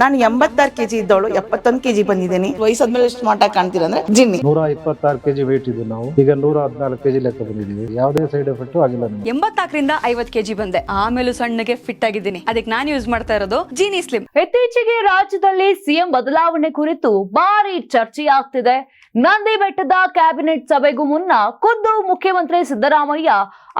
ನಾನು ಎಂಬತ್ತಾರು ಕೆಜಿ ಇದ್ದವಳು ಎಪ್ಪತ್ತೊಂದು ಕೆಜಿ ಬಂದಿದ್ದೀನಿ. ವಯಸ್ಸಾದ್ಮೇಲೆ ಸ್ಮಾರ್ಟ್ ಆಗಿ ಕಾಣ್ತೀರ ಅಂದ್ರೆ ಜಿನ್ನಿ. ನೂರ ಇಪ್ಪತ್ತಾರು ಕೆಜಿ ವೇಟ್ ಇದ್ದು ನಾವು. ಈಗ ನೂರ ಹದಿನಾಲ್ಕು ಕೆಜಿ ಲೆಕ್ಕ ಬಂದಿದ್ದೀವಿ. ಯಾವುದೇ ಸೈಡ್ ಎಫೆಕ್ಟ್ ಆಗಿಲ್ಲ ಎಂಬತ್ತಾಕರಿಂದ ಎಂಬತ್ನಾಲ್ಕರಿಂದ ಐವತ್ ಕೆಜಿ ಬಂದೆ. ಆಮೇಲೂ ಸಣ್ಣಗೆ ಫಿಟ್ ಆಗಿದ್ದೀನಿ. ಅದಕ್ಕೆ ನಾನು ಯೂಸ್ ಮಾಡ್ತಾ ಇರೋದು ಜೀನಿ ಸ್ಲಿಮ್ ಇತ್ತೀಚೆಗೆ ರಾಜ್ಯದಲ್ಲಿ ಸಿಎಂ ಬದಲಾವಣೆ ಕುರಿತು ಭಾರಿ ಚರ್ಚೆಯಾಗ್ತಿದೆ ನಂದಿ ಬೆಟ್ಟದ ಕ್ಯಾಬಿನೆಟ್ ಸಭೆಗೂ ಮುನ್ನ ಖುದ್ದು ಮುಖ್ಯಮಂತ್ರಿ ಸಿದ್ದರಾಮಯ್ಯ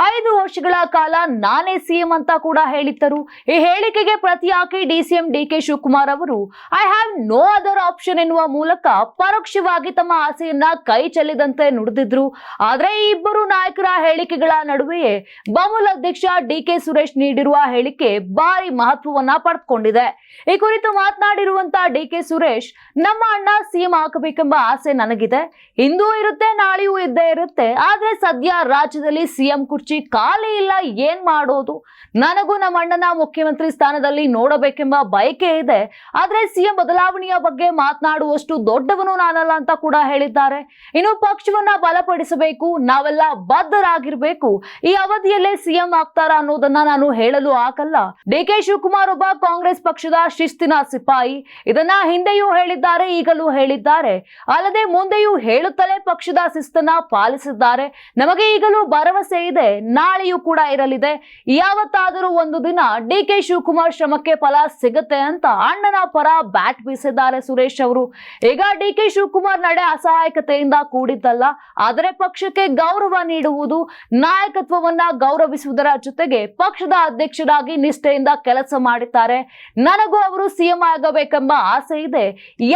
ಐದು ವರ್ಷಗಳ ಕಾಲ ನಾನೇ ಸಿಎಂ ಅಂತ ಕೂಡ ಹೇಳಿದ್ದರು. ಈ ಹೇಳಿಕೆಗೆ ಪ್ರತಿಯಾಗಿ ಡಿಸಿಎಂ ಡಿಕೆ ಶಿವಕುಮಾರ್ ಅವರು I have no other option ಎನ್ನುವ ಮೂಲಕ ಪರೋಕ್ಷವಾಗಿ ತಮ್ಮ ಆಸೆಯನ್ನ ಕೈ ಚೆಲ್ಲಿದಂತೆ ನುಡಿದಿದ್ರು. ಆದ್ರೆ ಈ ಇಬ್ಬರು ನಾಯಕರ ಹೇಳಿಕೆಗಳ ನಡುವೆಯೇ ಬಮೂಲ್ ಅಧ್ಯಕ್ಷ ಡಿಕೆ ಸುರೇಶ್ ನೀಡಿರುವ ಹೇಳಿಕೆ ಭಾರಿ ಮಹತ್ವವನ್ನ ಪಡೆದುಕೊಂಡಿದೆ. ಈ ಕುರಿತು ಮಾತನಾಡಿರುವಂತ ಡಿಕೆ ಸುರೇಶ್, ನಮ್ಮ ಅಣ್ಣ ಸಿಎಂ ಹಾಕಬೇಕೆಂಬ ಆಸೆ ನನಗಿದೆ. ಇಂದೂ ಇರುತ್ತೆ, ನಾಳೆಯೂ ಇದ್ದೇ ಇರುತ್ತೆ. ಆದ್ರೆ ಸದ್ಯ ರಾಜ್ಯದಲ್ಲಿ ಸಿಎಂ ಕುರ್ಚಿ ಖಾಲಿ ಇಲ್ಲ, ಏನ್ ಮಾಡೋದು? ನನಗೂ ನಮ್ಮ ಅಣ್ಣನ ಮುಖ್ಯಮಂತ್ರಿ ಸ್ಥಾನದಲ್ಲಿ ನೋಡಬೇಕೆಂಬ ಬಯಕೆ ಇದೆ. ಆದ್ರೆ ಸಿಎಂ ಬದಲಾವಣೆಯ ಬಗ್ಗೆ ಮಾತನಾಡುವಷ್ಟು ದೊಡ್ಡವನು ನಾನಲ್ಲ ಅಂತ ಕೂಡ ಹೇಳಿದ್ದಾರೆ. ಇನ್ನು ಪಕ್ಷವನ್ನ ಬಲಪಡಿಸಬೇಕು, ನಾವೆಲ್ಲ ಬದ್ಧರಾಗಿರ್ಬೇಕು. ಈ ಅವಧಿಯಲ್ಲೇ ಸಿಎಂ ಆಗ್ತಾರ ಅನ್ನೋದನ್ನ ನಾನು ಹೇಳಲು ಆಗಲ್ಲ. ಡಿಕೆ ಶಿವಕುಮಾರ್ ಒಬ್ಬ ಕಾಂಗ್ರೆಸ್ ಪಕ್ಷದ ಶಿಸ್ತಿನ ಸಿಪಾಯಿ. ಇದನ್ನ ಹಿಂದೆಯೂ ಹೇಳಿದ್ದಾರೆ, ಈಗಲೂ ಹೇಳಿದ್ದಾರೆ. ಅಲ್ಲದೆ ಮುಂದೆಯೂ ಹೇಳುತ್ತಲೇ ಪಕ್ಷದ ಶಿಸ್ತನ್ನ ಪಾಲಿಸಿದ್ದಾರೆ. ನಮಗೆ ಈಗಲೂ ಭರವಸೆ ಇದೆ. ನಾಳೆಯೂ ಕೂಡ ಇರಲಿದೆ. ಯಾವತ್ತಾದರೂ ಒಂದು ದಿನ ಡಿ ಕೆ ಶಿವಕುಮಾರ್ ಶ್ರಮಕ್ಕೆ ಫಲ ಸಿಗುತ್ತೆ ಅಂತ ಅಣ್ಣನ ಪರ ಬ್ಯಾಟ್ ಬೀಸಿದ್ದಾರೆ ಸುರೇಶ್ ಅವರು. ಈಗ ಡಿ ಕೆ ಶಿವಕುಮಾರ್ ನಡೆ ಅಸಹಾಯಕತೆಯಿಂದ ಕೂಡಿದ್ದಲ್ಲ, ಆದರೆ ಪಕ್ಷಕ್ಕೆ ಗೌರವ ನೀಡುವುದು, ನಾಯಕತ್ವವನ್ನ ಗೌರವಿಸುವುದರ ಜೊತೆಗೆ ಪಕ್ಷದ ಅಧ್ಯಕ್ಷರಾಗಿ ನಿಷ್ಠೆಯಿಂದ ಕೆಲಸ ಮಾಡಿದ್ದಾರೆ. ನನಗೂ ಅವರು ಸಿಎಂ ಆಗಬೇಕೆಂಬ ಆಸೆ ಇದೆ.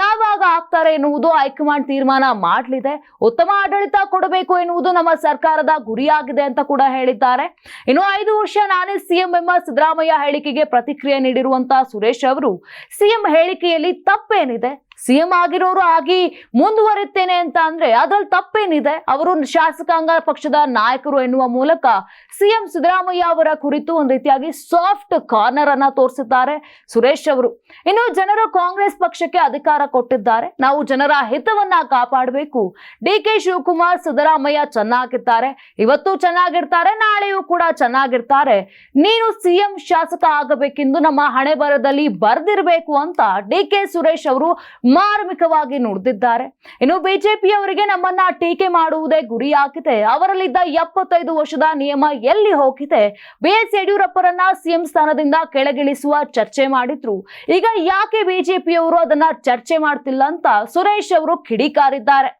ಯಾವಾಗ ಆಗ್ತಾರೆ ಎನ್ನುವುದು ಹೈಕಮಾಂಡ್ ತೀರ್ಮಾನ ಮಾಡಲಿದೆ. ಉತ್ತಮ ಆಡಳಿತ ಕೊಡಬೇಕು ಎನ್ನುವುದು ನಮ್ಮ ಸರ್ಕಾರದ ಗುರಿಯಾಗಿದೆ ಅಂತ ಕೂಡ ಹೇಳಿದ್ದಾರೆ. ಇನ್ನು ಐದು ವರ್ಷ ನಾನೇ ಸಿಎಂ ಎಂಬ ಸಿದ್ದರಾಮಯ್ಯ ಹೇಳಿಕೆಗೆ ಪ್ರತಿಕ್ರಿಯೆ ನೀಡಿರುವಂತಹ ಸುರೇಶ್ ಅವರು, ಸಿಎಂ ಹೇಳಿಕೆಯಲ್ಲಿ ತಪ್ಪೇನಿದೆ ಸಿಎಂ ಆಗಿರೋರು ಆಗಿ ಮುಂದುವರಿತೇನೆ ಅಂತ ಅಂದ್ರೆ ಅದ್ರಲ್ಲಿ ತಪ್ಪೇನಿದೆ? ಅವರು ಶಾಸಕಾಂಗ ಪಕ್ಷದ ನಾಯಕರು ಎನ್ನುವ ಮೂಲಕ ಸಿಎಂ ಸಿದ್ದರಾಮಯ್ಯ ಅವರ ಕುರಿತು ಒಂದು ರೀತಿಯಾಗಿ ಸಾಫ್ಟ್ ಕಾರ್ನರ್ ಅನ್ನ ತೋರಿಸಿದ್ದಾರೆ ಸುರೇಶ್ ಅವರು. ಇನ್ನು ಜನರು ಕಾಂಗ್ರೆಸ್ ಪಕ್ಷಕ್ಕೆ ಅಧಿಕಾರ ಕೊಟ್ಟಿದ್ದಾರೆ. ನಾವು ಜನರ ಹಿತವನ್ನ ಕಾಪಾಡಬೇಕು. ಡಿ ಕೆ ಶಿವಕುಮಾರ್ ಸಿದ್ದರಾಮಯ್ಯ ಚೆನ್ನಾಗಿದ್ದಾರೆ ಇವತ್ತು ಚೆನ್ನಾಗಿರ್ತಾರೆ, ನಾಳೆಯೂ ಕೂಡ ಚೆನ್ನಾಗಿರ್ತಾರೆ. ನೀನು ಸಿಎಂ ಶಾಸಕ ಆಗಬೇಕೆಂದು ನಮ್ಮ ಹಣೆ ಬರದಲ್ಲಿ ಬರ್ದಿರ್ಬೇಕು ಅಂತ ಡಿ ಕೆ ಸುರೇಶ್ ಅವರು ಮಾರ್ಮಿಕವಾಗಿ ನುಡಿದಿದ್ದಾರೆ. ಇನ್ನು ಬಿಜೆಪಿಯವರಿಗೆ ನಮ್ಮನ್ನ ಟೀಕೆ ಮಾಡುವುದೇ ಗುರಿಯಾಗಿದೆ ಅವರಲ್ಲಿದ್ದ ಎಪ್ಪತ್ತೈದು ವರ್ಷದ ನಿಯಮ ಎಲ್ಲಿ ಹೋಗಿದೆ? ಬಿ ಎಸ್ ಯಡಿಯೂರಪ್ಪರನ್ನ ಸಿಎಂ ಸ್ಥಾನದಿಂದ ಕೆಳಗಿಳಿಸುವ ಚರ್ಚೆ ಮಾಡಿದ್ರು. ಈಗ ಯಾಕೆ ಬಿಜೆಪಿಯವರು ಅದನ್ನ ಚರ್ಚೆ ಮಾಡ್ತಿಲ್ಲ ಅಂತ ಸುರೇಶ್ ಅವರು ಕಿಡಿಕಾರಿದ್ದಾರೆ.